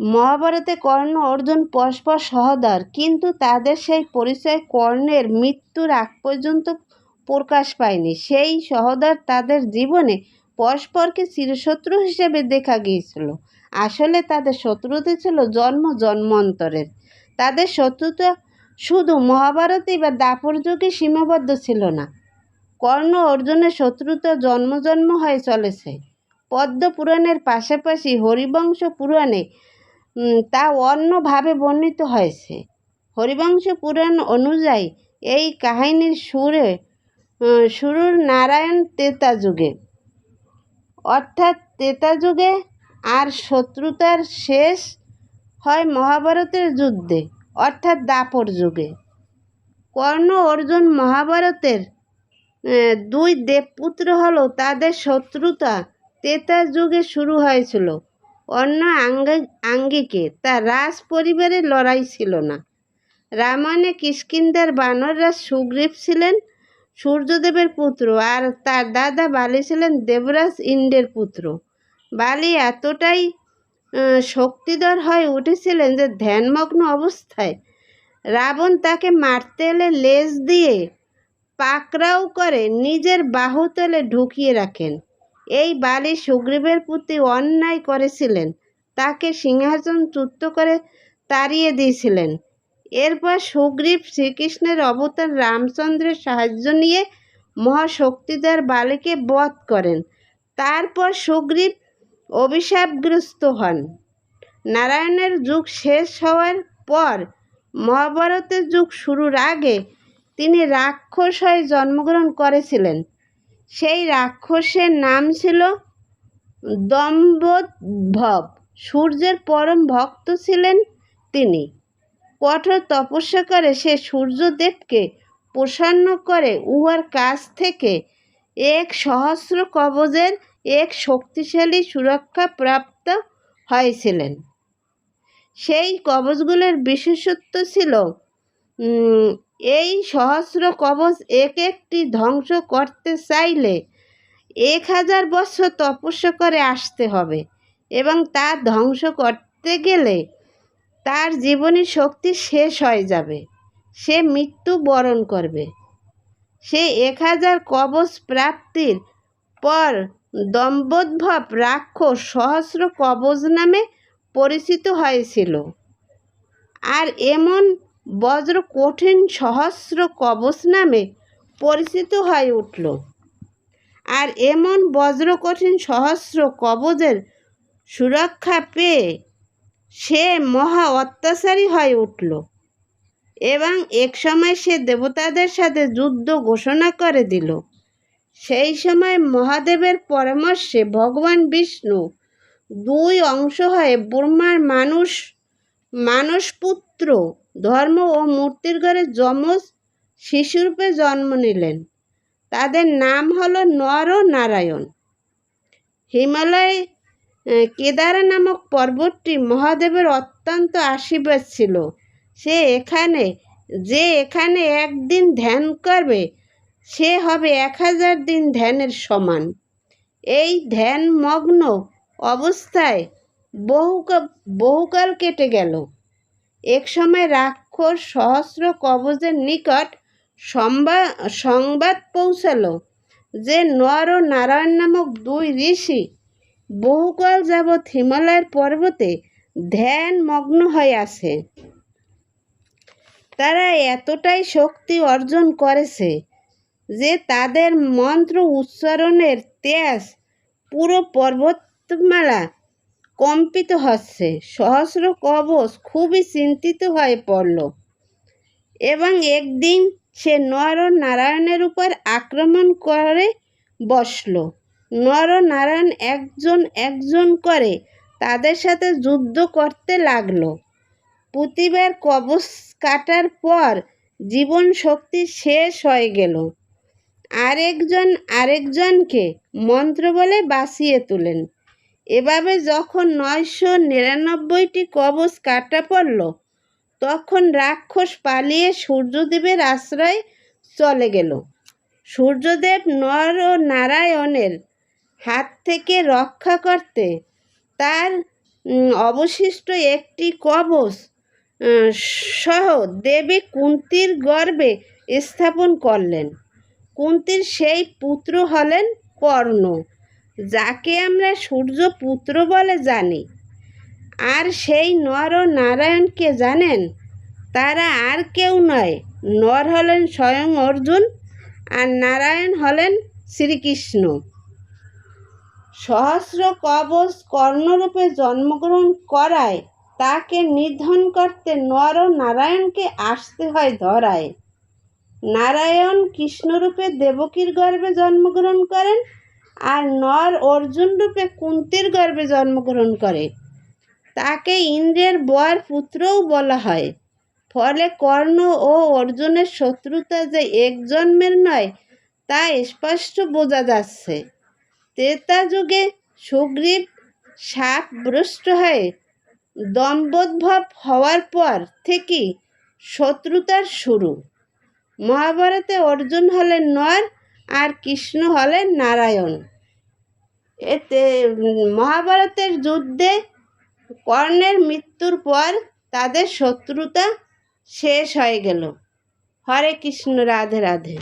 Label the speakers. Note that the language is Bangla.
Speaker 1: মহাভারতে কর্ণ, অর্জুন, পরস্পর সহোদর, কিন্তু তাদের সেই পরিচয় কর্ণের মৃত্যুর আগ পর্যন্ত প্রকাশ পায়নি। সেই সহোদর তাদের জীবনে পরস্পরকে চিরশত্রু হিসেবে দেখা গিয়েছিল। আসলে তাদের শত্রুতা ছিল জন্ম জন্মান্তরের। তাদের শত্রুতা শুধু মহাভারতই বা দাপর যুগে সীমাবদ্ধ ছিল না। কর্ণ, অর্জুনের শত্রুতা জন্ম জন্ম হয়ে চলেছে। পদ্ম পুরাণের পাশাপাশি হরিবংশ পুরাণে তা অন্যভাবে বর্ণিত হয়েছে। হরিবংশ পুরাণ অনুযায়ী এই কাহিনীর সুরে শুরুর নারায়ণ তেতা যুগে। অর্থাৎ তেতা যুগে আর শত্রুতার শেষ হয় মহাভারতের যুদ্ধে, অর্থাৎ দাপর যুগে। কর্ণ অর্জুন মহাভারতের দুই দেবপুত্র হলো, তাদের শত্রুতা তেতা যুগে শুরু হয়েছিল। অন্য আঙ্গে, আঙ্গিকে। তা রাজ পরিবারের লড়াই ছিল না। রামায়ণে কিষ্কিন্দার বানররাজ সুগ্রীব ছিলেন সূর্যদেবের পুত্র আর তার দাদা বালি ছিলেন দেবরাজ ইন্দ্রের পুত্র। বালি এতটাই শক্তিধর হয়ে উঠেছিলেন যে ধ্যানমগ্ন অবস্থায় রাবণ তাকে মারতে এলে লেজ দিয়ে পাকড়াও করে নিজের বাহুতলে ঢুকিয়ে রাখেন। এই বালি সুগ্রীবের প্রতি অন্যায় করেছিলেন। তাকে সিংহাসন চ্যুত করে তাড়িয়ে দিয়েছিলেন। এরপর সুগ্রীব শ্রীকৃষ্ণের অবতার রামচন্দ্রের সাহায্য নিয়ে মহাশক্তিধর বালিকে বধ করেন। তারপর সুগ্রীব অভিশাপগ্রস্ত হন। নারায়ণের যুগ শেষ হওয়ার পর মহাভারতের যুগ শুরুর আগে তিনি রাক্ষস হয়ে জন্মগ্রহণ করেছিলেন। সেই রাক্ষসের নাম ছিল দম্ভব সূর্যের পরম ভক্ত ছিলেন তিনি। কঠোর তপস্যা করে সে সূর্যদেবকে প্রসন্ন করে উহার কাছ থেকে এক সহস্র কবজের এক শক্তিশালী সুরক্ষা প্রাপ্ত হয়েছিলেন। সেই কবচগুলোর বিশেষত্ব ছিল এই সহস্র কবচ এক একটি ধ্বংস করতে চাইলে এক হাজার বছর তপস্যা করে আসতে হবে এবং তা ধ্বংস করতে গেলে তার জীবনী শক্তি শেষ হয়ে যাবে। সে মৃত্যু বরণ করবে। সে এক হাজার কবচ প্রাপ্তির পর দম্বোদ্ভব রাক্ষস সহস্র কবচ নামে পরিচিত হয়েছিল। আর এমন বজ্র কঠিন সহস্র কবচ নামে পরিচিত হয়ে উঠল। আর এমন বজ্র কঠিন সহস্র কবজের সুরক্ষা পেয়ে সে মহা অত্যাচারী হয়ে উঠল এবং এক সময় সে দেবতাদের সাথে যুদ্ধ ঘোষণা করে দিল। সেই সময় মহাদেবের পরামর্শে ভগবান বিষ্ণু দুই অংশ হয়ে ব্রহ্মার মানুষ মানসপুত্র ধর্ম ও মূর্তির ঘরে যমজ শিশুরূপে জন্ম নিলেন। তাদের নাম হলো নর ও নারায়ণ। হিমালয় কেদারা নামক পর্বতটি মহাদেবের অত্যন্ত আশীর্বাদ ছিল। সে এখানে, যে এখানে একদিন ধ্যান করবে, সে হবে এক হাজার দিন ধ্যানের সমান। এই ধ্যানমগ্ন অবস্থায় বহুকাল বহুকাল কেটে গেল। এক সময় রাক্ষস সহস্র কবচের নিকট সংবাদ পৌঁছালো যে নর ও নারায়ণ নামক দুই ঋষি বহুকাল যাবৎ হিমালয়ের পর্বতে ধ্যান মগ্ন হয়ে আছে। তারা এতটাই শক্তি অর্জন করেছে যে তাদের মন্ত্র উচ্চারণের তেজ পুরো পর্বতমালা কম্পিত হচ্ছে। সহস্র কবচ খুবই চিন্তিত হয়ে পড়ল। এবং একদিন সে নর নারায়ণের উপর আক্রমণ করে বসল। নর নারায়ণ একজন একজন করে তাদের সাথে যুদ্ধ করতে লাগল। প্রতিবার কবচ কাটার পর জীবন শক্তি শেষ হয়ে গেল। আরেকজন আরেকজনকে মন্ত্র বলে বাঁচিয়ে তোলেন। এভাবে যখন নয়শো নিরানব্বইটি কবচ কাটা পড়ল, তখন রাক্ষস পালিয়ে সূর্যদেবের আশ্রয় চলে গেল। সূর্যদেব নর ও নারায়ণের হাত থেকে রক্ষা করতে তার অবশিষ্ট একটি কবচ সহ দেবী কুন্তির গর্ভে স্থাপন করলেন। কুন্তির সেই পুত্র হলেন কর্ণ। যাকে আমরা সূর্য পুত্র বলে জানি। আর সেই নর ও নারায়ণকে জানেন? তারা আর কেউ নয়, নর হলেন স্বয়ং অর্জুন আর নারায়ণ হলেন শ্রীকৃষ্ণ। সহস্র কবচ কর্ণরূপে জন্মগ্রহণ করায় তাকে নিধন করতে নর ও নারায়ণকে আসতে হয় ধরায়। নারায়ণ কৃষ্ণরূপে দেবকীর গর্ভে জন্মগ্রহণ করেন আর নর অর্জুন রূপে কুন্তির গর্ভে জন্মগ্রহণ করে। তাকে ইন্দ্রের বর পুত্রও বলা হয়। ফলে কর্ণ ও অর্জুনের শত্রুতা যে এক জন্মের নয়, তা স্পষ্ট বোঝা যাচ্ছে। ত্রেতা যুগে সুগ্রীব শাপভ্রষ্ট হয়ে দম্বোদ্ভব হওয়ার পর থেকেই শত্রুতার শুরু। মহাভারতে অর্জুন হলেন নর আর কৃষ্ণ হলেন নারায়ণ। এতে মহাভারতের যুদ্ধে কর্ণের মৃত্যুর পর তাদের শত্রুতা শেষ হয়ে গেল। হরে কৃষ্ণ, রাধে রাধে।